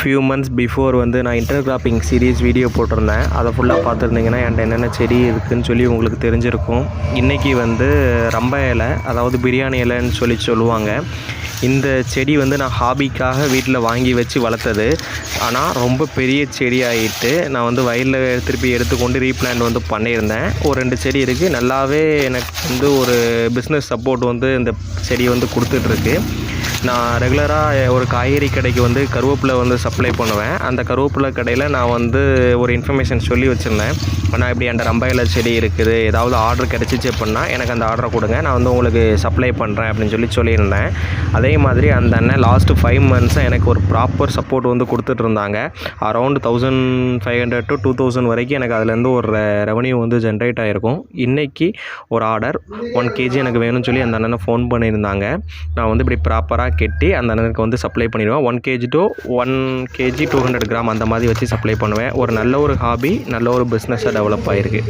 Few months before வந்து நான் இன்டர்கிராப்பிங் series video போட்டிருந்தேன். அதை ஃபுல்லாக பார்த்துருந்தீங்கன்னா என்கிட்ட என்னென்ன செடி இருக்குதுன்னு சொல்லி உங்களுக்கு தெரிஞ்சிருக்கும். இன்றைக்கி வந்து ரம்ப இலை அதாவது பிரியாணி இலைன்னு சொல்லி சொல்லுவாங்க. இந்த செடி வந்து நான் ஹாபிக்காக வீட்டில் வாங்கி வச்சு வளர்த்தது. ஆனால் ரொம்ப பெரிய செடி ஆகிட்டு நான் வந்து வயலில் திருப்பி எடுத்துக்கொண்டு ரீப்ளான்ட் வந்து பண்ணியிருந்தேன். ஒரு ரெண்டு செடி இருக்குது நல்லாவே எனக்கு வந்து ஒரு பிஸ்னஸ் சப்போர்ட் வந்து இந்த செடி வந்து கொடுத்துட்ருக்கு நான் ரெகுலராக ஒரு காய்கறி கடைக்கு வந்து கருவேப்பிலை வந்து சப்ளை பண்ணுவேன். அந்த கருவேப்பிலை கடையில் நான் வந்து ஒரு இன்ஃபர்மேஷன் சொல்லி வச்சுருந்தேன். நான் இப்படி என்கிட்ட ரம்பாயில செடி இருக்குது ஏதாவது ஆர்டர் கிடச்சிச்சு அப்படின்னா எனக்கு அந்த ஆர்டரை கொடுங்க. நான் வந்து உங்களுக்கு சப்ளை பண்ணுறேன் அப்படின்னு சொல்லி சொல்லியிருந்தேன். அதே மாதிரி அந்த அண்ணன் லாஸ்ட்டு ஃபைவ் மந்த்ஸாக எனக்கு ஒரு ப்ராப்பர் சப்போர்ட் வந்து கொடுத்துட்டு இருந்தாங்க. Around thousand five hundred to two thousand வரைக்கும் எனக்கு அதுலேருந்து ஒரு ரெவன்யூ வந்து ஜென்ரேட் ஆகிருக்கும் இன்றைக்கி ஒரு ஆர்டர் ஒன் கேஜி எனக்கு வேணும்னு சொல்லி அந்த அண்ணனை ஃபோன் பண்ணியிருந்தாங்க. நான் வந்து இப்படி ப்ராப்பராக கெட்டி அந்த அண்ணனுக்கு வந்து சப்ளை பண்ணிடுவேன். One KG to one KG two hundred gram அந்த மாதிரி வச்சு சப்ளை பண்ணுவேன். ஒரு நல்ல ஒரு ஹாபி நல்ல ஒரு பிஸ்னஸாக டெவலப் ஆகிருக்கு